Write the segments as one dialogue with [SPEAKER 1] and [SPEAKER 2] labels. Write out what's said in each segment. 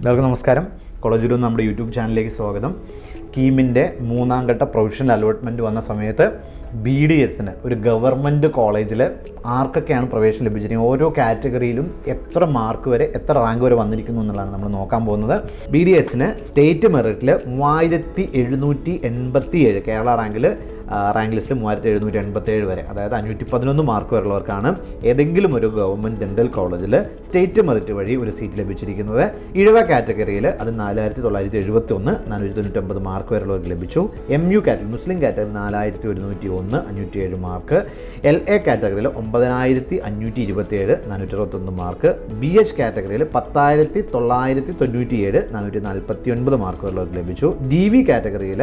[SPEAKER 1] എല്ലാവർക്കും നമസ്കാരം. കോളേജ് ഗുരു നമ്മുടെ യൂട്യൂബ് ചാനലിലേക്ക് സ്വാഗതം. കീമിന്റെ മൂന്നാം ഘട്ട പ്രൊഫഷണൽ അലോട്ട്മെന്റ് വന്ന സമയത്ത് ബി ഡി എസിന് ഒരു ഗവൺമെന്റ് കോളേജിൽ ആർക്കൊക്കെയാണ് പ്രവേശനം ലഭിച്ചിരിക്കുന്നത്? ഓരോ കാറ്റഗറിയിലും എത്ര മാർക്ക് വരെ എത്ര റാങ്ക് വരെ വന്നിരിക്കുന്നു എന്നുള്ളതാണ് നമ്മൾ നോക്കാൻ പോകുന്നത്. ബി ഡി എസിന് സ്റ്റേറ്റ് മെറിറ്റിൽ മൂവായിരത്തി എഴുന്നൂറ്റി എൺപത്തി ഏഴ് കേരള റാങ്കിൽ റാങ്ക് ലിസ്റ്റിൽ മൂവായിരത്തി എഴുന്നൂറ്റി എൺപത്തേഴ് വരെ. അതായത് അഞ്ഞൂറ്റി പതിനൊന്ന് മാർക്ക് വരെയുള്ളവർക്കാണ് ഏതെങ്കിലും ഒരു ഗവൺമെന്റ് ഡെന്റൽ കോളേജിൽ സ്റ്റേറ്റ് മെറിറ്റ് വഴി ഒരു സീറ്റ് ലഭിച്ചിരിക്കുന്നത്. ഇഴവ കാറ്റഗറിയിൽ അത് നാലായിരത്തി തൊള്ളായിരത്തി എഴുപത്തി ഒന്ന് നാനൂറ്റി തൊണ്ണൂറ്റൊമ്പത് മാർക്ക് വരെയുള്ളവർക്ക് ലഭിച്ചു. എം യു കാറ്റഗറി മുസ്ലിം കാറ്റഗറി നാലായിരത്തി ഒരുന്നൂറ്റി ഒന്ന് അഞ്ഞൂറ്റി ഏഴ് മാർക്ക് എൽ എ കാറ്റഗറിയിൽ ഒമ്പതിനായിരത്തി അഞ്ഞൂറ്റി ഇരുപത്തി ഏഴ് നാനൂറ്റി അറുപത്തൊന്ന് മാർക്ക് ബി എച്ച് കാറ്റഗറിയിൽ പത്തായിരത്തി തൊള്ളായിരത്തി തൊണ്ണൂറ്റി ഏഴ് നാനൂറ്റി നാൽപ്പത്തി ഒൻപത് മാർക്ക് വരെയുള്ളവർക്ക് ലഭിച്ചു ഡി വി കാറ്റഗറിയിൽ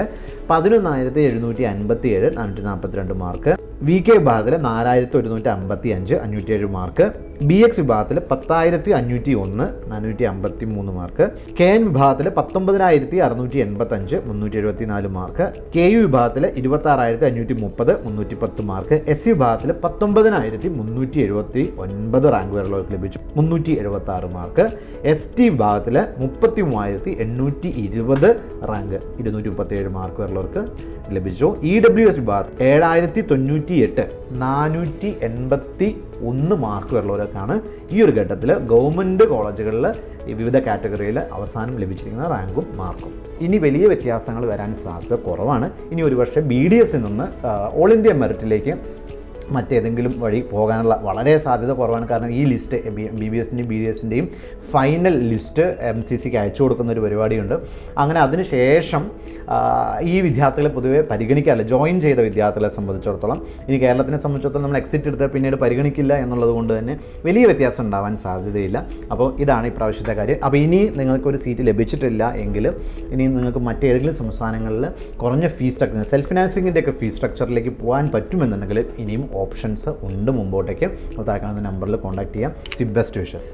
[SPEAKER 1] പതിനൊന്നായിരത്തി എഴുന്നൂറ്റി അൻപത്തി ഏഴ് നാനൂറ്റി നാൽപ്പത്തിരണ്ട് മാർക്ക് വി കെ വിഭാഗത്തിൽ നാലായിരത്തി ഒരുന്നൂറ്റി അമ്പത്തി അഞ്ച് അഞ്ഞൂറ്റി ഏഴ് മാർക്ക് ബി എക്സ് വിഭാഗത്തിൽ പത്തായിരത്തി അഞ്ഞൂറ്റി ഒന്ന് നാനൂറ്റി അമ്പത്തി മൂന്ന് മാർക്ക് കെ എൻ വിഭാഗത്തിൽ പത്തൊമ്പതിനായിരത്തി അറുന്നൂറ്റി എൺപത്തഞ്ച് മുന്നൂറ്റി എഴുപത്തി നാല് മാർക്ക് കെ യു വിഭാഗത്തിൽ ഇരുപത്താറായിരത്തി അഞ്ഞൂറ്റി മുപ്പത് മുന്നൂറ്റി പത്ത് മാർക്ക് എസ് സി വിഭാഗത്തിൽ പത്തൊമ്പതിനായിരത്തി മുന്നൂറ്റി എഴുപത്തി ഒൻപത് റാങ്ക് വരെയുള്ളവർക്ക് ലഭിച്ചു മുന്നൂറ്റി എഴുപത്തി ആറ് മാർക്ക് എസ് ടി വിഭാഗത്തിൽ മുപ്പത്തി മൂവായിരത്തി എണ്ണൂറ്റി ഇരുപത് റാങ്ക് ഇരുന്നൂറ്റി മുപ്പത്തി ഏഴ് മാർക്ക് വരെയുള്ളവർക്ക് ലഭിച്ചു. ഇ ഡബ്ല്യു എസ് വിഭാഗത്തിൽ ഏഴായിരത്തി തൊണ്ണൂറ്റി എട്ട് നാനൂറ്റി എൺപത്തി ഒന്ന് മാർക്ക് വരെയുള്ളവർക്കാണ് ഈ ഒരു ഘട്ടത്തിൽ ഗവൺമെന്റ് കോളേജുകളിൽ വിവിധ കാറ്റഗറിയിൽ അവസാനം ലഭിച്ചിരിക്കുന്ന റാങ്കും മാർക്കും ഇനി വലിയ വ്യത്യാസങ്ങൾ വരാൻ സാധ്യത കുറവാണ്. ഇനി ഒരുപക്ഷെ ബി ഡി എസിൽ നിന്ന് ഓൾ ഇന്ത്യ മെറിറ്റിലേക്ക് മറ്റേതെങ്കിലും വഴി പോകാനുള്ള വളരെ സാധ്യത കുറവാണ്. കാരണം ഈ ലിസ്റ്റ് ബി ബി എസിന്റെയും ബി ഡി എസിന്റെയും ഫൈനൽ ലിസ്റ്റ് എം സി സിക്ക് അയച്ചു കൊടുക്കുന്ന ഒരു പരിപാടിയുണ്ട്. അങ്ങനെ അതിനുശേഷം ശേഷം ഈ വിദ്യാർത്ഥികളെ പൊതുവേ പരിഗണിക്കാറില്ല. ജോയിൻ ചെയ്ത വിദ്യാർത്ഥികളെ സംബന്ധിച്ചിടത്തോളം ഇനി കേരളത്തിനെ സംബന്ധിച്ചിടത്തോളം നമ്മൾ എക്സിറ്റ് എടുത്താൽ പിന്നീട് പരിഗണിക്കില്ല എന്നുള്ളത് കൊണ്ട് തന്നെ വലിയ വ്യത്യാസം ഉണ്ടാവാൻ സാധ്യതയില്ല. അപ്പോൾ ഇതാണ് ഇപ്രാവശ്യത്തെ കാര്യം. അപ്പോൾ ഇനി നിങ്ങൾക്കൊരു സീറ്റ് ലഭിച്ചിട്ടില്ല എങ്കിൽ ഇനി നിങ്ങൾക്ക് മറ്റേതെങ്കിലും സംസ്ഥാനങ്ങളിൽ കുറഞ്ഞ ഫീസ് സ്ട്രക്ചർ സെൽഫ് ഫിനാൻസിങ്ങിന്റെയൊക്കെ ഫീസ് സ്ട്രക്ചറിലേക്ക് പോകാൻ പറ്റുമെന്നുണ്ടെങ്കിൽ ഇനിയും ഓപ്ഷൻസ് ഉണ്ട് മുമ്പോട്ടേക്ക്. അപ്പോൾ താഴെ കാണുന്ന നമ്പറിൽ കോൺടാക്ട് ചെയ്യാം. C best wishes